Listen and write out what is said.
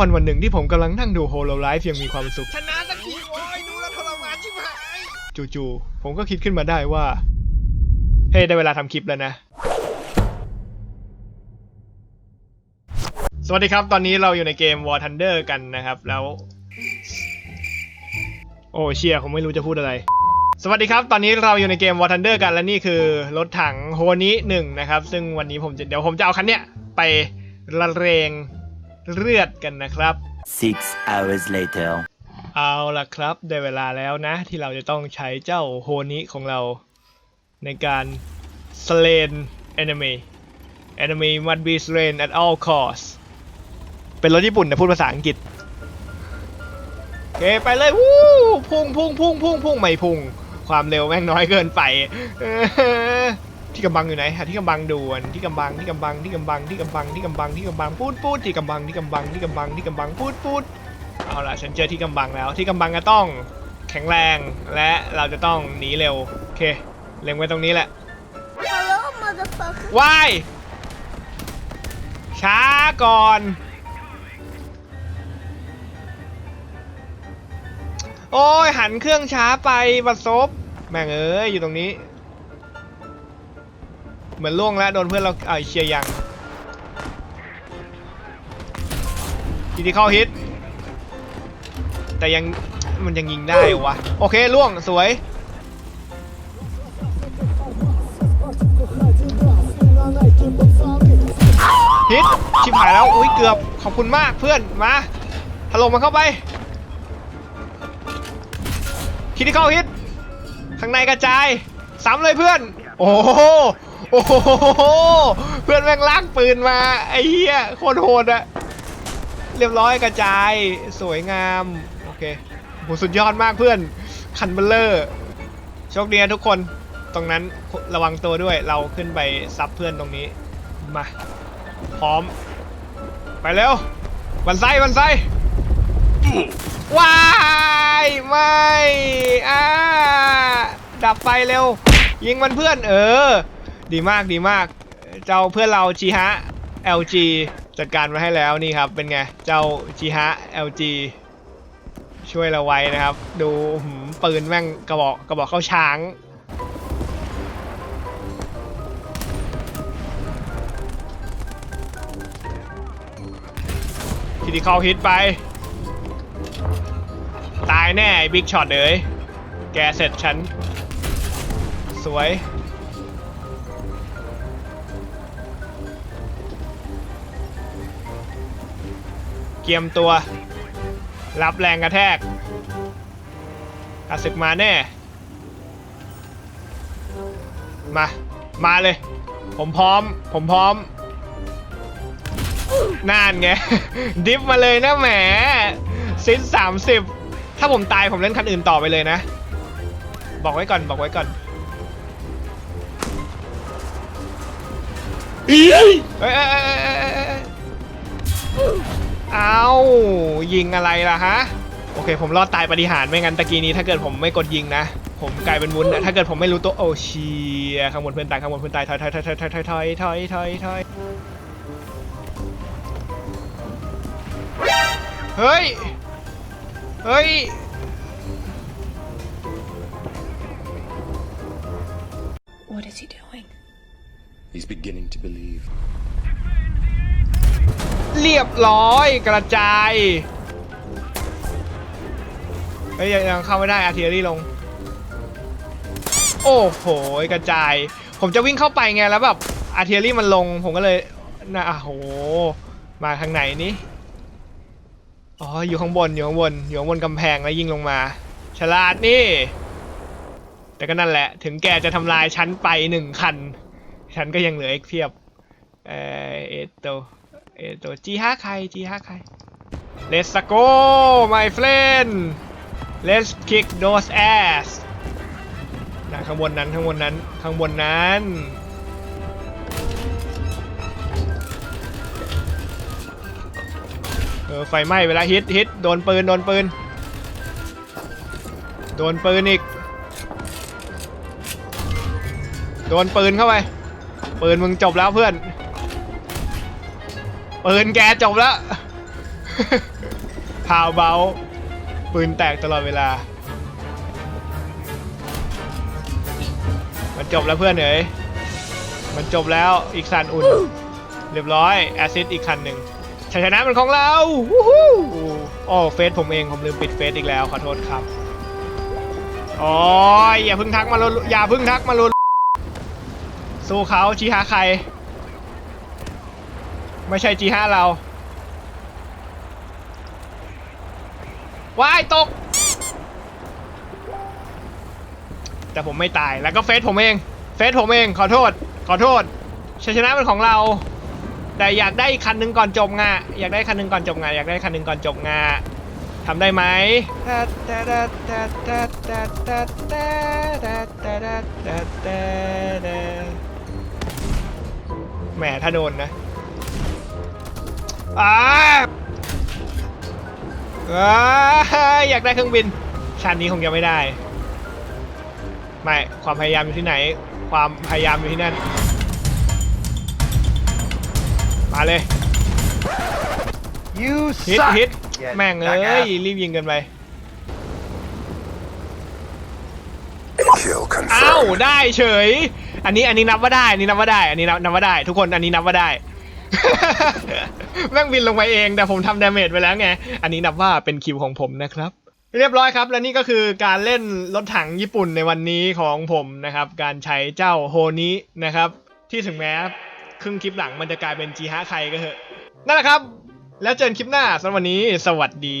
วันวันหนึ่งที่ผมกำลังนั่งดูโฮโลไลฟ์ยังมีความสุข ชนะสักทีโว้ยดูแล้วทรมานชิบหายจู่ๆผมก็คิดขึ้นมาได้ว่า เฮ้ยได้เวลาทำคลิปแล้วนะ สวัสดีครับตอนนี้เราอยู่ในเกม War Thunder กันนะครับแล้ว โอ้เชียผมไม่รู้จะพูดอะไร สวัสดีครับ ตอนนี้เราอยู่ในเกม War Thunder กันและนี่คือรถถังโฮนิหนึ่งนะครับ ซึ่งวันนี้ผมจะเดี๋ยวผมจะเอาคันเนี้ยไปละเรง เลือดกันนะครับ Six hours later. เอาล่ะครับได้เวลาแล้วนะ ที่เราจะต้องใช้เจ้าโฮนิของเรา ในการ slain enemy enemy must be slain at all costs เป็นรถญี่ปุ่นนะพูดภาษาอังกฤษโอเคไปเลยวู้พุ่งพุ่งพุ่งพุ่งพุ่งไม่พุ่ง ความเร็วแม่งน้อยเกินไปเออ ที่กำบังอยู่ไหนหาที่กำบังด่วนที่กำบังที่กำบังที่กำบังที่กำบังที่กำบังที่กำบังพูดพูดที่กำบังที่กำบังที่กำบังที่กำบังพูดพูดเอาล่ะฉันเจอที่กำบังแล้ว ที่กำบังก็ต้องแข็งแรงและเราจะต้องหนีเร็วโอเคเล็งไว้ตรงนี้แหละ Hello, motherfucker. ว้ายช้าก่อน โอ้ยหันเครื่องช้าไปบัดซบแม่งเอ้ยอยู่ตรงนี้เห มือนล่วงแล้วโดนเพื่อนเราเอาเชียร์ยังทีที่เข้าฮิต แต่ยังมันยังยิงได้วะ โอเคล่วงสวย ฮิต ชิบหายแล้ว อุ้ยเกือบขอบคุณมากเพื่อน มาถล่มมันเข้าไปคิดที่เข้าฮิต ข้างในกระจายซ้ำเลยเพื่อน โอ้โห โอ้โหเพื่อนแม่งลากปืนมาไอ้เหี้ยโคตรโหดอะเรียบร้อยกระจายสวยงามโอเคโหสุดยอดมากเพื่อนคันเบลเลอร์โชคดีนะทุกคนตรงนั้นระวังตัวด้วยเราขึ้นไปซับเพื่อนตรงนี้มาพร้อม ไปเร็วบันไซบันไซว้ายไม่อ่าดับไฟเร็วยิงมันเพื่อนเออ ดีมากดีมาก เจ้าเพื่อนเราจีฮะ LG จัดการมาให้แล้วนี่ครับ เป็นไง เจ้าจีฮะ LG ช่วยเราไว้นะครับ ดูหืมปืนแม่งกระบอกกระบอกเข้าช้างทีดีคอลฮิตไป ตายแน่ไอ้บิ๊กช็อตเอ้ยแกเสร็จฉัน สวย เกียมตัว รับแรงกระแทกอาศึกมาแน่ มา มาเลย ผมพร้อม ผมพร้อมน่านไง ดิฟมาเลยนะแหมซินสามสิบถ้าผมตายผมเล่นคันอื่นต่อไปเลยนะ บอกไว้ก่อนบอกไว้ก่อนเอ้ย เอ้ยเอ้ยเอ้ยเอ้ยเอ้ยเอายิงอะไรล่ะฮะ โอเค ผมรอดตายปฏิหารย์ไม่งั้นตะกี้นี้ถ้าเกิดผมไม่กดยิงนะ ผมกลายเป็นวุ้นนะถ้าเกิดผมไม่รู้ตัวโอเชียข้างบนเพื่อนตายข้างบนเพื่อนตายถอยถอยถอยถอยถอยถอยถอยถอยถอยเฮ้ย เฮ้ย What is he doing? He's beginning to believe. เรียบร้อยกระจายเฮ้ยยังยังเข้าไม่ได้อาร์เทอรี่ลง โอ้โหกระจาย ผมจะวิ่งเข้าไปไงแล้วแบบอาร์เทอรี่มันลง ผมก็เลยนะอะโหมาทางไหนนี่อ๋ออยู่ข้างบนอยู่ข้างบนอยู่ข้างบนกำแพงแล้วยิงลงมา ฉลาดนี่ แต่ก็นั่นแหละ ถึงแกจะทำลายชั้นไปหนึ่งคันฉันก็ยังเหลืออีกเพียบเออเอโต เอตจีห้าใครจีห้าใคร Let's go my friend Let's kick those ass นะข้างบนนั้นข้างบนนั้นข้างบนนั้นเออไฟไหม้เวลาฮิตฮิตโดนปืนโดนปืน โดนปืนอีก โดนปืนเข้าไป ปืนมึงจบแล้วเพื่อน ปืนแกจบแล้ว พาวเบา ปืนแตกตลอดเวลา มันจบแล้วเพื่อนเอ๋ยมันจบแล้วอีกสันอุ่น เรียบร้อย แอซิดอีกคันหนึ่งชัยชนะเป็นของเราวู้ฮู้โอ้เฟซผมเองผมลืมปิดเฟซอีกแล้วขอโทษครับอ้ยอย่าพิ่งทักมาลุอย่าพิ่งทักมาลุสู้เขาจีฮาใคร ไม่ใช่จีฮาเราว้ายตก แต่ผมไม่ตายแล้วก็เฟซผมเอง เฟซผมเองขอโทษ ขอโทษชัยชนะเป็นของเรา แต่อยากได้คันหนึ่งก่อนจบงานอยากได้คันหนึ่งก่อนจบงานอยากได้คันหนึ่งก่อนจบงานทำได้ไหมแหมถ้าโดนนะ อ้าอ้าอยากได้เครื่องบินชั้นนี้คงยังไม่ได้ ไม่ความพยายามอยู่ที่ไหน ความพยายามอยู่ที่นั่น มาเลย You ฮิต suck ฮิต Yeah, แม่งเอ้ย jackass รีบยิงกันไป Kill อ้าว confirmed. ได้เฉย อันนี้อันนี้นับว่าได้ อันนี้นับว่าได้ อันนี้นับนับว่าได้ ทุกคนอันนี้นับว่าได้ แม่งบินลงไปเองแต่ผมทำดาเมจไปแล้วไง อันนี้นับว่าเป็นคิวของผมนะครับ เรียบร้อยครับ และนี่ก็คือการเล่นรถถังญี่ปุ่นในวันนี้ของผมนะครับ การใช้เจ้าโฮนินะครับ ที่ถึงแม้ครึ่งคลิปหลังมันจะกลายเป็นจีฮะใครก็เถอะ นั่นแหละครับ แล้วเจอกันคลิปหน้าสำหรับวันนี้ สวัสดี